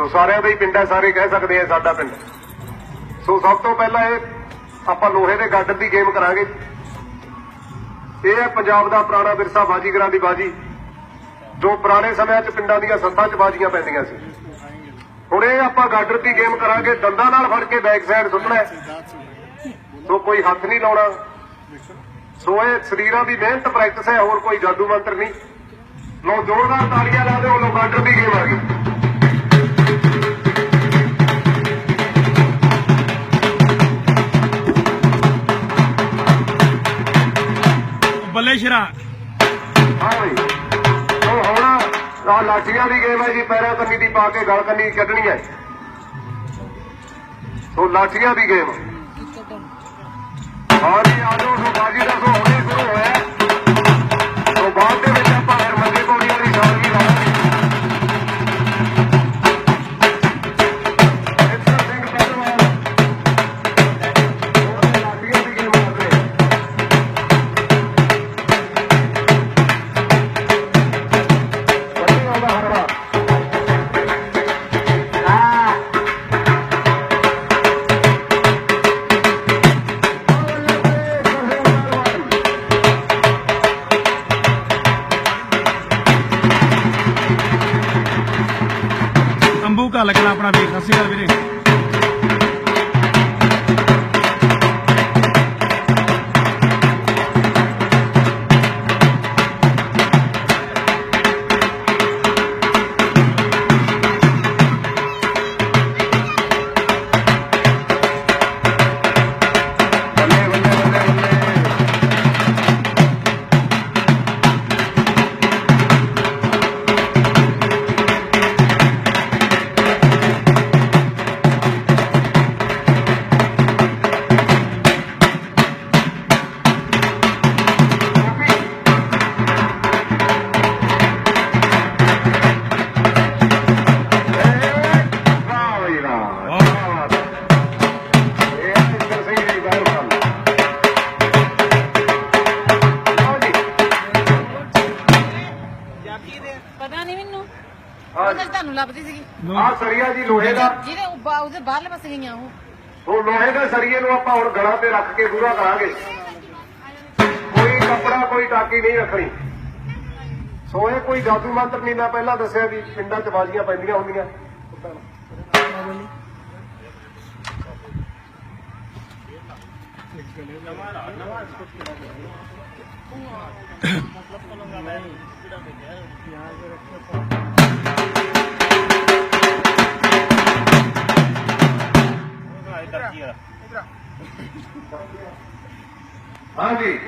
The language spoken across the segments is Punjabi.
ਸੋ ਸਾਰਿਆਂ ਦਾ ਹੀ ਪਿੰਡ ਹੈ, ਸਾਰੇ ਕਹਿ ਸਕਦੇ ਆ ਸਾਡਾ ਪਿੰਡ। ਸੋ ਸਭ ਤੋਂ ਪਹਿਲਾਂ ਇਹ ਆਪਾਂ ਲੋਹੇ ਦੇ ਗਾਡਰ ਦੀ ਗੇਮ ਕਰਾਂਗੇ। ਇਹ ਹੈ ਪੰਜਾਬ ਦਾ ਪੁਰਾਣਾ ਵਿਰਸਾ ਬਾਜੀਗਰਾਂ ਦੀ ਬਾਜੀ, ਜੋ ਪੁਰਾਣੇ ਸਮਿਆਂ 'ਚ ਪਿੰਡਾਂ ਦੀਆਂ ਸੱਥਾਂ 'ਚ ਬਾਜੀਆਂ ਪੈਂਦੀਆਂ ਸੀ। ਹੁਣ ਇਹ ਆਪਾਂ ਗਾਡਰ ਦੀ ਗੇਮ ਕਰਾਂਗੇ, ਦੰਦਾਂ ਨਾਲ ਫੜ ਕੇ ਬੈਕ ਸਾਈਡ ਸੁੱਟਣਾ ਸੋ ਕੋਈ ਹੱਥ ਨਹੀਂ ਲਾਉਣਾ। ਸੋ ਇਹ ਸਰੀਰਾਂ ਦੀ ਮਿਹਨਤ ਪ੍ਰੈਕਟਿਸ ਹੈ, ਹੋਰ ਕੋਈ ਜਾਦੂ ਮੰਤਰ ਨਹੀਂ। ਲੋ ਜ਼ੋਰਦਾਰ ਤਾਲੀਆਂ ਲਾ ਦਿਓ ਲੋ ਗਾਡਰ ਦੀ ਗੇਮ ਆ ਗਈ। ਸ਼ਰਾ। ਹਾਂ ਬਈ ਸੋ ਹੁਣ ਆ ਲਾਠੀਆਂ ਦੀ ਗੇਮ ਹੈ ਜੀ, ਪੈਰਾਂ ਕੰਨੀ ਦੀ ਪਾ ਕੇ ਗਲ ਕੰਨੀ ਕੱਢਣੀ ਹੈ। ਸੋ ਲਾਠੀਆਂ ਦੀ ਗੇਮ ਹਾਂ ਜੀ ਆ ਸੋ ਬਾਜੀ ਦਾ ਸੋ ਆਪਣਾ ਵੇਖ ਸਤਿ ਵੀਰੇ ਲੱਭਦੀ ਸੀਗੀ। ਆ ਸਰੀਆ ਜੀ ਲੋਹੇ ਦਾ। ਜਿਹਦੇ ਉਹਦੇ ਬਾਹਰਲੇ ਪਾਸੇ ਗਈਆਂ ਉਹ। ਉਹ ਲੋਹੇ ਦੇ ਸਰੀਏ ਨੂੰ ਆਪਾਂ ਹੁਣ ਗਲਾਂ ਤੇ ਰੱਖ ਕੇ ਪੂਰਾ ਕਰਾਂਗੇ। ਕੋਈ ਕੱਪੜਾ ਕੋਈ ਟਾਕੀ ਨਹੀਂ ਰੱਖਣੀ। ਸੋ ਇਹ ਕੋਈ ਜਾਦੂ ਮੰਤਰ ਨਹੀਂ ਮੈਂ ਪਹਿਲਾਂ ਦੱਸਿਆ ਵੀ ਪਿੰਡਾਂ 'ਚ ਬਾਜ਼ੀਆਂ ਪੈਂਦੀਆਂ ਹੁੰਦੀਆਂ। ਹਾਂਜੀ।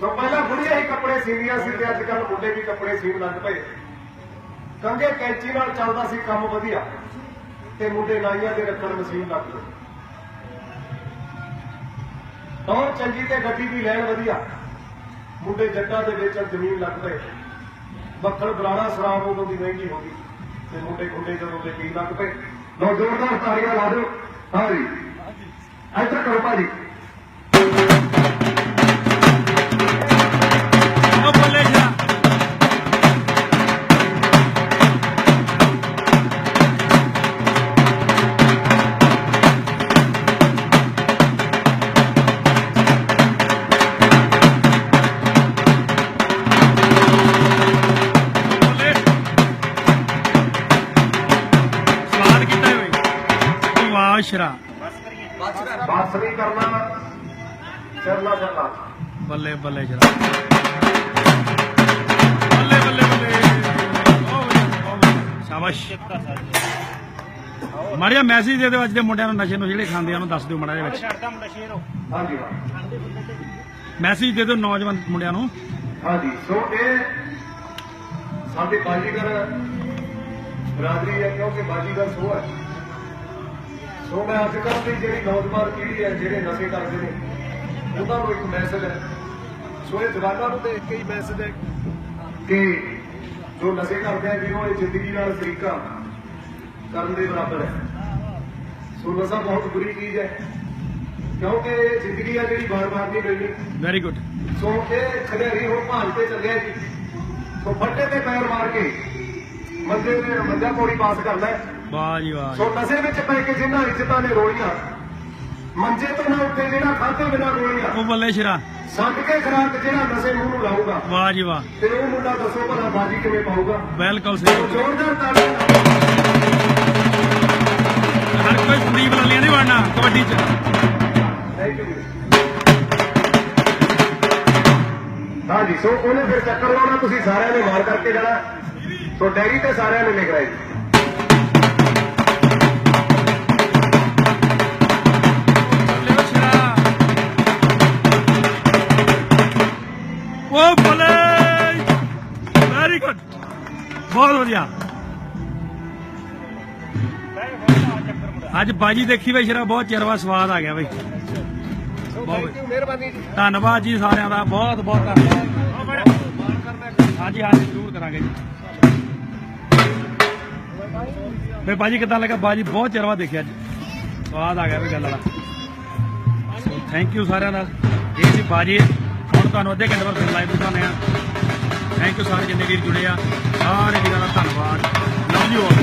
ਸੋ ਪਹਿਲਾਂ ਬੁੜੀਆਂ ਹੀ ਕੱਪੜੇ ਸੀਂਦੀਆਂ ਸੀ ਤੇ ਅੱਜ ਕੱਲ ਮੁੰਡੇ ਵੀ ਕੱਪੜੇ ਸੀਣ ਲੱਗ ਪਏ। ਕੰਗੇ ਕੈਂਚੀ ਨਾਲ ਚੱਲਦਾ ਸੀ ਕੰਮ ਵਧੀਆ ਤੇ ਮੁੰਡੇ ਨਾਈਆਂ ਦੇ ਰੱਖਣ ਮਸ਼ੀਨ ਲੱਗ ਪਏ। ਦੌਰ ਚੰਗੀ ਤੇ ਗੱਡੀ ਵੀ ਲੈਣ ਵਧੀਆ। ਮੁੰਡੇ ਜੱਟਾਂ ਦੇ ਵਿੱਚ ਜ਼ਮੀਨ ਲੱਗ ਪਏ। ਬੱਕਲ ਬਰਾਣਾ ਸ਼ਰਾਬ ਉਦੋਂ ਦੀ ਮਹਿੰਗੀ ਹੋ ਗਈ ਤੇ ਮੁੰਡੇ ਖੁੰਡੇ ਜਦੋਂ ਦੇ ਪੀਣ ਲੱਗ ਪਏ। ਬਹੁਤ ਜ਼ੋਰਦਾਰ ਤਾੜੀਆਂ ਲਾ ਦਿਓ। ਹਾਂਜੀ ਇੱਧਰ ਕਰੋ ਭਾਜੀ। ਹੋਈ ਵਾਹ ਸ਼ਰਾ। ਬਸ ਨਹੀਂ ਕਰਨਾ ਚੱਲਣਾ ਚੱਲਣਾ ਬੱਲੇ ਬੱਲੇ ਸ਼ਰਾ। ਬੱਲੇ ਬੱਲੇ ਬੱਲੇ। ਸ਼ਾਬਾਸ਼। ਮਾਰਿਆ ਮੈਸੇਜ ਦੇ ਦਿਓ ਅੱਜ ਦੇ ਮੁੰਡਿਆਂ ਨੂੰ ਨਸ਼ੇ ਨੂੰ ਜਿਹੜੇ ਖਾਂਦੇ ਆ ਉਹਨੂੰ ਦੱਸ ਦਿਓ ਮਾੜਾ ਜਿਹਾ ਵਿੱਚ। ਹਾਂਜੀ। ਮੈਸੇਜ ਦੇ ਦਿਓ ਨੌਜਵਾਨ ਮੁੰਡਿਆਂ ਨੂੰ। ਹਾਂਜੀ ਸੋ ਇਹ ਸਾਡੇ ਬਾਜੀਗਰ ਬਰਾਦਰੀ ਹੈ ਕਿਉਂਕਿ ਬਾਜੀਗਰ ਸੋ ਹੈ ਸੋ ਮੈਂ ਅੱਜ ਕੱਲ੍ਹ ਦੀ ਜਿਹੜੀ ਨੌਜਵਾਨ ਪੀੜ੍ਹੀ ਹੈ ਜਿਹੜੇ ਨਸ਼ੇ ਕਰਦੇ ਨੇ ਉਹਨਾਂ ਨੂੰ ਇੱਕ ਮੈਸੇਜ ਹੈ। ਸੋ ਇਹ ਜਵਾਨਾਂ ਨੂੰ ਦੇਖ ਕੇ ਹੀ ਮੈਸੇਜ ਹੈ ਕਿ ਜੋ ਨਸ਼ੇ ਕਰਦੇ ਆ ਵੀਰੋ ਇਹ ਜ਼ਿੰਦਗੀ ਨਾਲ ਤਰੀਕਾ ਕਰਨ ਦੇ ਬਰਾਬਰ ਹੈ। ਸੋ ਨਸ਼ਾ ਬਹੁਤ ਬੁਰੀ ਚੀਜ਼ ਹੈ ਕਿਉਂਕਿ ਇਹ ਜ਼ਿੰਦਗੀ ਆ ਜਿਹੜੀ ਬਾਰ-ਬਾਰ ਨਹੀਂ ਮਿਲਣੀ। ਵੈਰੀ ਗੁੱਡ ਸੋ ਇਹ ਖੜੇਰੀ ਹੁਣ ਭਾਲ ਤੇ ਚੱਲਿਆ ਜੀ। ਸੋ ਫੱਟੇ ਤੇ ਪੈਰ ਮਾਰ ਕੇ ਮੰਜੇ ਦੇ ਮੰਜਾ ਪੌੜੀ ਪਾਸ ਕਰਦਾ ਹੈ। ਵਾਹ ਜੀ ਵਾਹ ਸੋ ਨਸ਼ੇ ਵਿੱਚ ਪੈ ਕੇ ਜਿਨ੍ਹਾਂ ਇੱਜ਼ਤਾਂ ਨੇ ਰੋਲੀਆਂ ਮੰਜੇ ਤੋਂ ਨਾ ਉੱਤੇ ਜਿਹੜਾ ਖਾਤੇ ਬਿਨਾਂ ਗੋਲੀਆਂ ਉਹ ਬੱਲੇ ਸ਼ਰਾ। ਛੱਡ ਕੇ ਖਰਾਕ ਜਿਹੜਾ ਨਸ਼ੇ ਮੂੰਹ ਨੂੰ ਲਾਊਗਾ ਵਾਹ ਜੀ ਵਾਹ। ਤੇ ਉਹ ਮੁੰਡਾ ਦੱਸੋ ਭਲਾ ਬਾਜੀ ਕਿਵੇਂ ਪਾਊਗਾ। ਬਿਲਕੁਲ ਸਹੀ। ਜ਼ੋਰਦਾਰ ਨਾਲ। ਹਰ ਕੋਈ ਸੰਦੀਪ ਲੱਲੀਆਂ ਨਹੀਂ ਬਣਨਾ ਕਬੱਡੀ ਚ। ਥੈਂਕ ਯੂ ਹਾਂਜੀ ਸੋ ਉਹਨੇ ਫਿਰ ਚੱਕਰ ਲਾਉਣਾ ਤੁਸੀਂ ਸਾਰਿਆਂ ਨੇ ਮਾਰ ਕਰਕੇ ਜਾਣਾ। ਸੋ ਡੈਰੀ ਤੇ ਸਾਰਿਆਂ ਨੇ ਲਿਖ ਵੈਰੀ ਗੁੱਡ ਬਹੁਤ ਵਧੀਆ। ਅੱਜ ਬਾਜੀ ਦੇਖੀ ਬਈ ਸ਼ਰਾ ਬਹੁਤ ਚਿਰ ਬਾਅਦ ਸਵਾਦ ਆ ਗਿਆ ਬਈ। ਮਿਹਰਬਾਨੀ ਜੀ। ਧੰਨਵਾਦ ਜੀ ਸਾਰਿਆਂ ਦਾ ਬਹੁਤ ਬਹੁਤ ਧੰਨਵਾਦ। ਹਾਂਜੀ ਹਾਂਜੀ ਜ਼ਰੂਰ ਕਰਾਂਗੇ ਜੀ। ਵੇ ਬਾਜੀ ਕਿੱਦਾਂ ਲੱਗਾ? ਬਾਜੀ ਬਹੁਤ ਚਿਰ ਬਾਅਦ ਦੇਖਿਆ ਜੀ ਸਵਾਦ ਆ ਗਿਆ ਵੀ ਗੱਲ ਵਾਲਾ। ਥੈਂਕ ਯੂ ਸਾਰਿਆਂ ਦਾ। ਇਹ ਸੀ ਬਾਜੀ। ਤੁਹਾਨੂੰ ਅੱਧੇ ਘੰਟੇ ਬਾਅਦ ਲਾਈਵ ਦਿਖਾਉਂਦੇ ਆ ਥੈਂਕ ਯੂ ਸਾਰੇ ਜਿੰਨੇ ਵੀਰ ਜੁੜੇ ਆ। ਸਾਰੇ ਵੀਰਾਂ ਦਾ ਧੰਨਵਾਦ। Love you all